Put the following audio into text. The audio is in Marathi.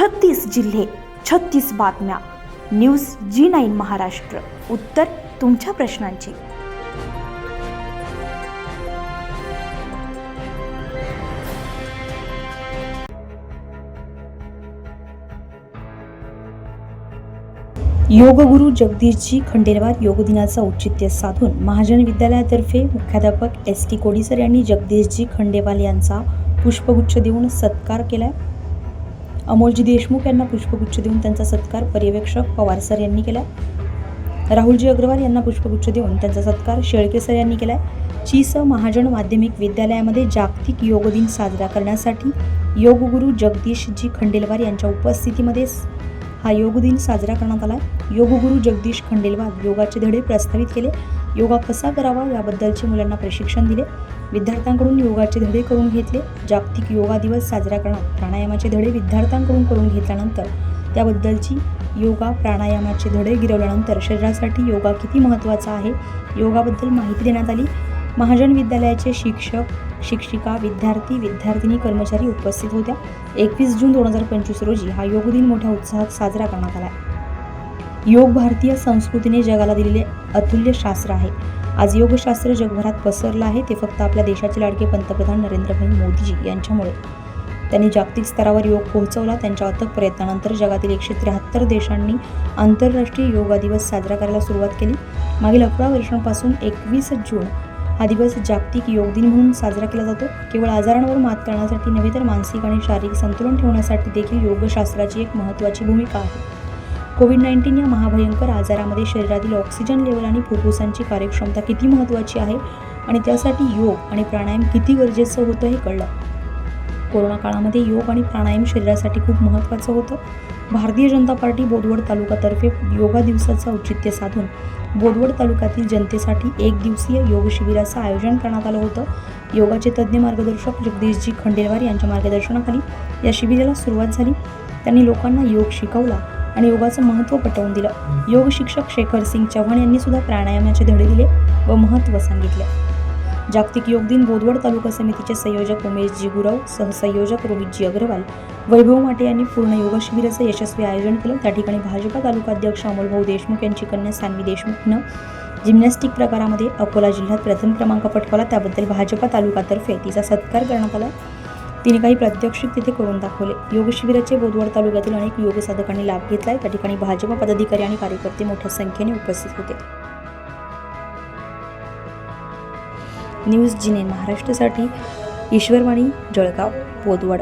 छत्तीस जिल्हे छत्तीस बातम्या. News G nine Maharashtra. उत्तर तुमच्या प्रश्नांची. योगगुरू जगदीशजी खंडेलवार योग दिनाचं औचित्य साधून महाजन विद्यालयातर्फे मुख्याध्यापक एस टी कोडीसर यांनी जगदीशजी खंडेवाल यांचा पुष्पगुच्छ देऊन सत्कार केलाय. अमोलजी देशमुख यांना पुष्पगुच्छ देऊन त्यांचा सत्कार पर्यवेक्षक पवार सर यांनी केला राहुलजी अग्रवाल यांना पुष्पगुच्छ देऊन त्यांचा सत्कार शेळके सर यांनी केलाय. चीस महाजन माध्यमिक विद्यालयामध्ये जागतिक योग दिन साजरा करण्यासाठी योगगुरू जगदीशजी खंडेलवार यांच्या उपस्थितीमध्ये हा योग दिन साजरा करण्यात आला. योगगुरू जगदीश खंडेलवाल योगाचे धडे प्रस्तावित केले. योगा कसा करावा याबद्दलचे मुलांना प्रशिक्षण दिले. विद्यार्थ्यांकडून योगाचे धडे करून घेतले. जागतिक योगा दिवस साजरा करण्यात प्राणायामाचे धडे विद्यार्थ्यांकडून करून घेतल्यानंतर त्याबद्दलची योगा प्राणायामाचे धडे गिरवल्यानंतर शरीरासाठी योगा किती महत्त्वाचा आहे योगाबद्दल माहिती देण्यात आली. महाजन विद्यालयाचे शिक्षक शिक्षिका विद्यार्थी विद्यार्थिनी कर्मचारी उपस्थित होत्या. एकवीस जून दोन हजार पंचवीस रोजी हा योग दिन मोठ्या उत्साहात साजरा करण्यात आला. योग भारतीय संस्कृतीने जगाला दिलेले अतुल्य शास्त्र आहे. आज योगशास्त्र जगभरात पसरलं आहे ते फक्त आपल्या देशाचे लाडके पंतप्रधान नरेंद्रभाई मोदीजी यांच्यामुळे. त्यांनी जागतिक स्तरावर योग पोहोचवला. त्यांच्या अथक प्रयत्नानंतर जगातील एकशे त्र्याहत्तर देशांनी आंतरराष्ट्रीय योगा दिवस साजरा करायला सुरुवात केली. मागील अकरा वर्षांपासून एकवीस जून हा दिवस जागतिक योग दिन म्हणून साजरा केला जातो. केवळ आजारांवर मात करण्यासाठी नव्हे तर मानसिक आणि शारीरिक संतुलन ठेवण्यासाठी देखील योगशास्त्राची एक महत्त्वाची भूमिका आहे. कोविड नाईन्टीन या महाभयंकर आजारामध्ये शरीरातील ऑक्सिजन लेवल आणि फुफ्फुसांची कार्यक्षमता किती महत्त्वाची आहे आणि त्यासाठी योग आणि प्राणायाम किती गरजेचं होतं हे कळलं. कोरोना काळामध्ये योग आणि प्राणायाम शरीरासाठी खूप महत्त्वाचं होतं. भारतीय जनता पार्टी बोदवड तालुकातर्फे योगा दिवसाचं औचित्य साधून बोदवड तालुक्यातील जनतेसाठी एक दिवसीय योग शिबिराचं आयोजन करण्यात आलं होतं. योगाचे तज्ज्ञ मार्गदर्शक जगदीशजी खंडेलवार यांच्या मार्गदर्शनाखाली या शिबिराला सुरुवात झाली. त्यांनी लोकांना योग शिकवला आणि योगाचं महत्त्व पटवून दिलं. योग शिक्षक शेखर सिंग चव्हाण यांनी सुद्धा प्राणायामाचे धडे दिले व महत्त्व सांगितले. जागतिक योग दिन बोदवड तालुका समितीचे संयोजक उमेशजी गुरव सहसंयोजक रोहितजी अग्रवाल वैभव माटे यांनी पूर्ण योग शिबिराचं यशस्वी आयोजन केलं. त्या ठिकाणी भाजपा तालुका अध्यक्ष अमोलभाऊ देशमुख यांची कन्या सान्वी देशमुखनं जिम्नॅस्टिक प्रकारामध्ये अकोला जिल्ह्यात प्रथम क्रमांक पटकावला. त्याबद्दल भाजपा तालुकातर्फे तिचा सत्कार करण्यात आला. तिने काही प्रात्यक्षिक तिथे करून दाखवले. योग शिबिराचे बोदवड तालुक्यातील अनेक योग साधकांनी लाभ आहे त्या ठिकाणी भाजपा पदाधिकारी आणि कार्यकर्ते मोठ्या संख्येने उपस्थित होते. न्यूज जिने महाराष्ट्रासाठी ईश्वरवाणी जळगाव पोदवड